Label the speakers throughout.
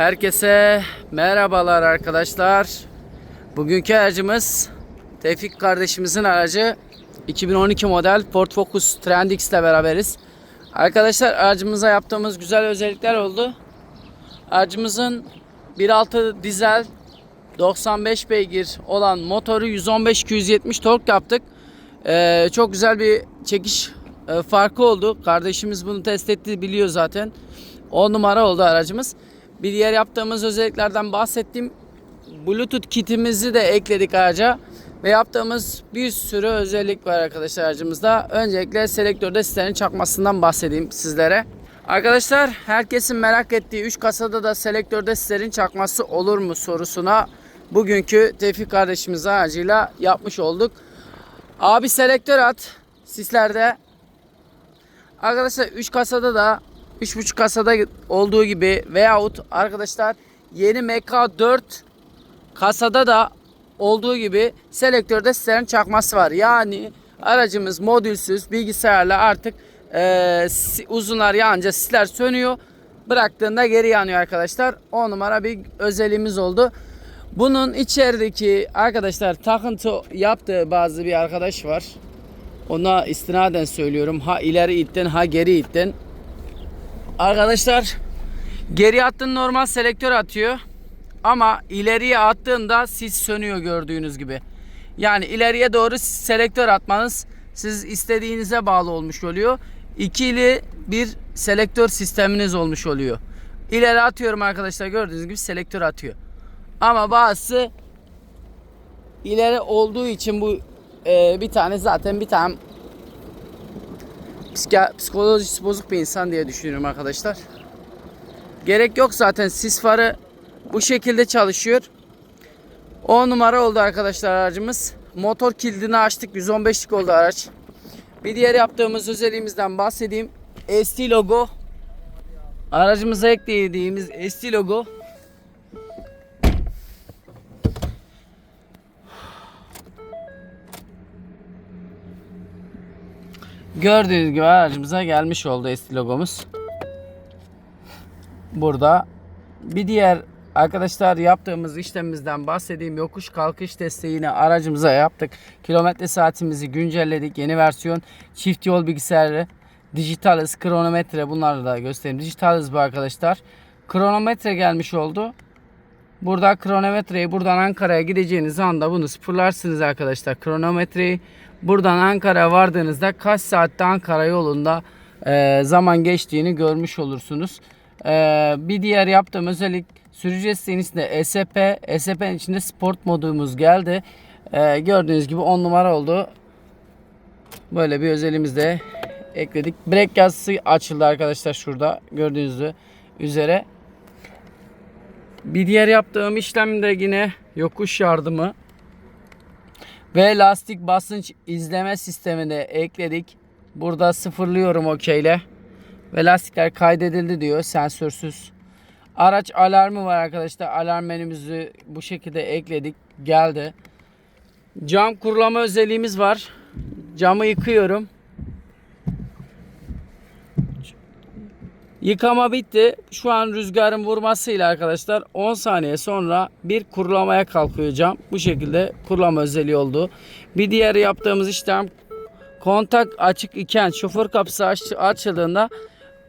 Speaker 1: Herkese merhabalar arkadaşlar. Bugünkü aracımız Tevfik kardeşimizin aracı 2012 model Ford Focus Trend ile beraberiz. Arkadaşlar aracımıza yaptığımız güzel özellikler oldu. Aracımızın 1.6 dizel 95 beygir olan motoru 115-270 tork yaptık. Ee, çok güzel bir çekiş e, farkı oldu. Kardeşimiz bunu test etti biliyor zaten. 10 numara oldu aracımız. Bir diğer yaptığımız özelliklerden bahsettiğim Bluetooth kitimizi de ekledik araca. Ve yaptığımız bir sürü özellik var arkadaşlar aracımızda. Öncelikle selektörde sislerin çakmasından bahsedeyim sizlere. Arkadaşlar herkesin merak ettiği 3 kasada da selektörde sislerin çakması olur mu sorusuna bugünkü Tevfik kardeşimiz aracıyla yapmış olduk. Abi selektör at sislerde. Arkadaşlar 3 kasada da 3.5 kasada olduğu gibi veyahut arkadaşlar yeni MK4 kasada da olduğu gibi selektörde sislerin çakması var. Yani aracımız modülsüz bilgisayarla artık e, uzunlar yanınca sisler sönüyor. Bıraktığında geri yanıyor arkadaşlar. 10 numara bir özelliğimiz oldu. Bunun içerideki arkadaşlar takıntı yaptığı bazı bir arkadaş var. Ona istinaden söylüyorum. Ha ileri itten ha geri itten. Arkadaşlar geri attığın normal selektör atıyor. Ama ileriye attığında sis sönüyor gördüğünüz gibi. Yani ileriye doğru selektör atmanız siz istediğinize bağlı olmuş oluyor. İkili bir selektör sisteminiz olmuş oluyor. İleri atıyorum arkadaşlar gördüğünüz gibi selektör atıyor. Ama bazısı ileri olduğu için bu e, bir tane zaten bir tane psikolojisi bozuk bir insan diye düşünüyorum arkadaşlar. Gerek yok zaten sis farı bu şekilde çalışıyor. 10 numara oldu arkadaşlar aracımız. Motor kilidini açtık. 115'lik oldu araç. Bir diğer yaptığımız özelliğimizden bahsedeyim. ST logo. Aracımıza eklediğimiz ST logo. Gördüğünüz gibi aracımıza gelmiş oldu ST logomuz. Burada bir diğer arkadaşlar yaptığımız işlemimizden bahsedeyim. Yokuş kalkış desteğini aracımıza yaptık. Kilometre saatimizi güncelledik. Yeni versiyon çift yol bilgisayarı, dijital hız, kronometre bunları da göstereyim. Dijital hız bu arkadaşlar. Kronometre gelmiş oldu. Burada kronometreyi buradan Ankara'ya gideceğiniz anda bunu sıfırlarsınız arkadaşlar. Kronometreyi buradan Ankara'ya vardığınızda kaç saatte Ankara yolunda e, zaman geçtiğini görmüş olursunuz. E, bir diğer yaptığım özellik sürücü desteğinin ESP. ESP'nin içinde sport modumuz geldi. E, gördüğünüz gibi 10 numara oldu. Böyle bir özelliğimiz de ekledik. Brake yazısı açıldı arkadaşlar şurada gördüğünüz üzere. Bir diğer yaptığım işlem de yine yokuş yardımı ve lastik basınç izleme sistemini ekledik. Burada sıfırlıyorum okeyle ve lastikler kaydedildi diyor sensörsüz. Araç alarmı var arkadaşlar. Alarm menümüzü bu şekilde ekledik. Geldi. Cam kurulama özelliğimiz var. Camı yıkıyorum. Yıkama bitti. Şu an rüzgarın vurmasıyla arkadaşlar 10 saniye sonra bir kurulamaya kalkıyor cam. Bu şekilde kurulama özelliği oldu. Bir diğer yaptığımız işlem kontak açık iken şoför kapısı aç- açıldığında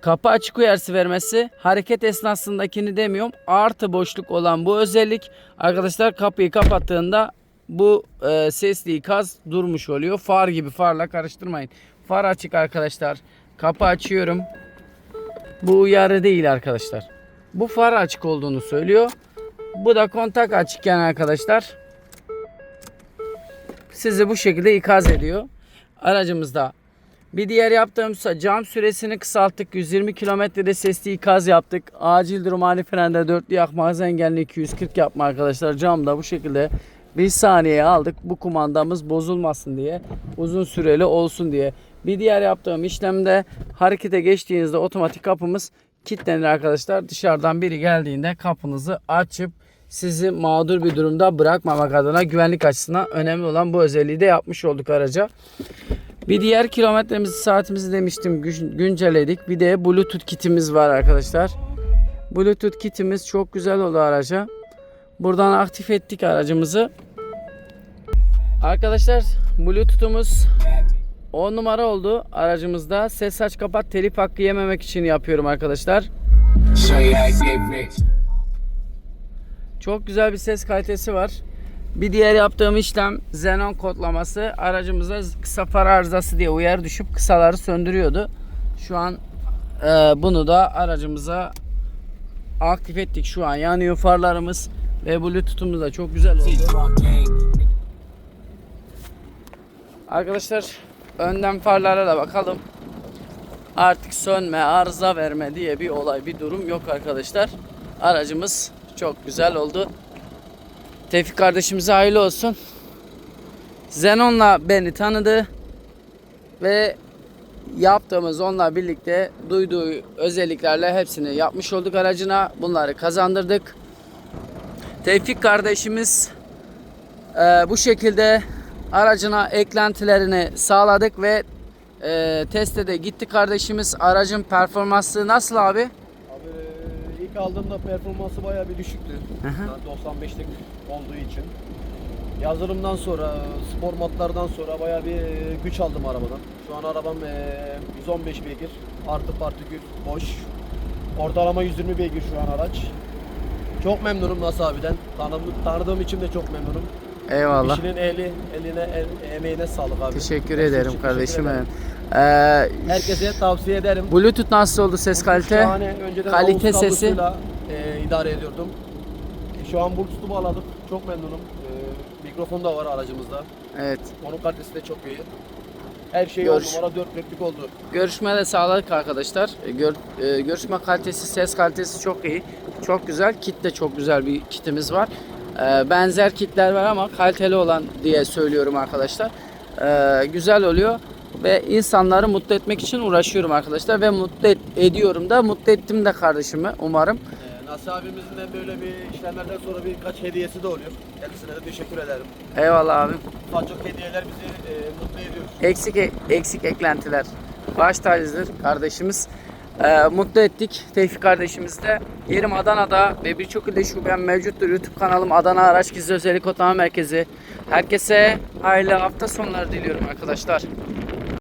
Speaker 1: kapı açık uyarısı vermesi hareket esnasındakini demiyorum artı boşluk olan bu özellik arkadaşlar kapıyı kapattığında bu e, sesli ikaz durmuş oluyor. Far gibi farla karıştırmayın. Far açık arkadaşlar. Kapı açıyorum. Bu uyarı değil arkadaşlar. Bu far açık olduğunu söylüyor. Bu da kontak açıkken arkadaşlar sizi bu şekilde ikaz ediyor. Aracımızda bir diğer yaptığımız cam süresini kısalttık. 120 kilometrede sesli ikaz yaptık. Acil durum ani frende dörtlü yakma hız engelli 240 yapma arkadaşlar. Camda bu şekilde bir saniyeye aldık. Bu kumandamız bozulmasın diye. Uzun süreli olsun diye. Bir diğer yaptığım işlemde harekete geçtiğinizde otomatik kapımız kilitlenir arkadaşlar. Dışarıdan biri geldiğinde kapınızı açıp sizi mağdur bir durumda bırakmamak adına güvenlik açısından önemli olan bu özelliği de yapmış olduk araca. Bir diğer kilometremizi saatimizi demiştim gün- güncelledik. Bir de bluetooth kitimiz var arkadaşlar. Bluetooth kitimiz çok güzel oldu araca. Buradan aktif ettik aracımızı. Arkadaşlar Bluetooth'umuz 10 numara oldu aracımızda. Ses aç kapat telif hakkı yememek için yapıyorum arkadaşlar. Çok güzel bir ses kalitesi var. Bir diğer yaptığım işlem Xenon kodlaması. Aracımıza kısa far arızası diye uyarı düşüp kısaları söndürüyordu. Şu an e, bunu da aracımıza aktif ettik. Şu an yanıyor farlarımız ve Bluetooth'umuz da çok güzel oldu. Arkadaşlar önden farlara da bakalım. Artık sönme, arıza verme diye bir olay, bir durum yok arkadaşlar. Aracımız çok güzel oldu. Tevfik kardeşimize hayırlı olsun. Zenon'la beni tanıdı ve yaptığımız onunla birlikte duyduğu özelliklerle hepsini yapmış olduk aracına. Bunları kazandırdık. Tevfik kardeşimiz ee, bu şekilde aracına eklentilerini sağladık ve e, teste de gitti kardeşimiz. Aracın performansı nasıl abi?
Speaker 2: Abi ilk aldığımda performansı bayağı bir düşüktü.
Speaker 1: hı.
Speaker 2: Yani 95'lik olduğu için. Yazılımdan sonra, spor modlardan sonra bayağı bir güç aldım arabadan. Şu an arabam e, 115 beygir, artı partikül, boş. Ortalama 120 beygir şu an araç. Çok memnunum Nas abiden. Tanım, tanıdığım için de çok memnunum.
Speaker 1: Eyvallah.
Speaker 2: İşinin eli, eline, el, emeğine sağlık abi.
Speaker 1: Teşekkür
Speaker 2: Hepsi
Speaker 1: ederim
Speaker 2: için
Speaker 1: kardeşim
Speaker 2: teşekkür ederim.
Speaker 1: Ee,
Speaker 2: Herkese tavsiye ederim.
Speaker 1: Bluetooth nasıl oldu ses kalite?
Speaker 2: Şahane. Önceden
Speaker 1: Kalite
Speaker 2: sesi. E, idare ediyordum. E, Şu an Bluetooth'u bağladık. Çok memnunum. E, mikrofon da var aracımızda.
Speaker 1: Evet.
Speaker 2: Onun kalitesi de çok iyi. Her şey
Speaker 1: Görüş.
Speaker 2: on numara 4 replik oldu.
Speaker 1: Görüşme de sağladık arkadaşlar. E, Gör, e, görüşme kalitesi, ses kalitesi çok iyi. Çok güzel. Kit de çok güzel bir kitimiz var. E, benzer kitler var ama kaliteli olan diye söylüyorum arkadaşlar. E, güzel oluyor ve insanları mutlu etmek için uğraşıyorum arkadaşlar ve mutlu et- ediyorum da mutlu ettim de kardeşimi umarım.
Speaker 2: E, Nasih abimizin de böyle bir işlemlerden sonra birkaç hediyesi de oluyor. Kendisine de teşekkür ederim.
Speaker 1: Eyvallah abi.
Speaker 2: Ufak çok hediyeler bizi e, mutlu ediyor.
Speaker 1: Eksik eksik eklentiler. Baş tacıdır kardeşimiz. Ee, mutlu ettik Tevfik kardeşimiz de. Yerim Adana'da ve birçok ilde şubem mevcuttur. YouTube kanalım Adana Araç Gizli Özellik Otlama Merkezi. Herkese hayırlı hafta sonları diliyorum arkadaşlar.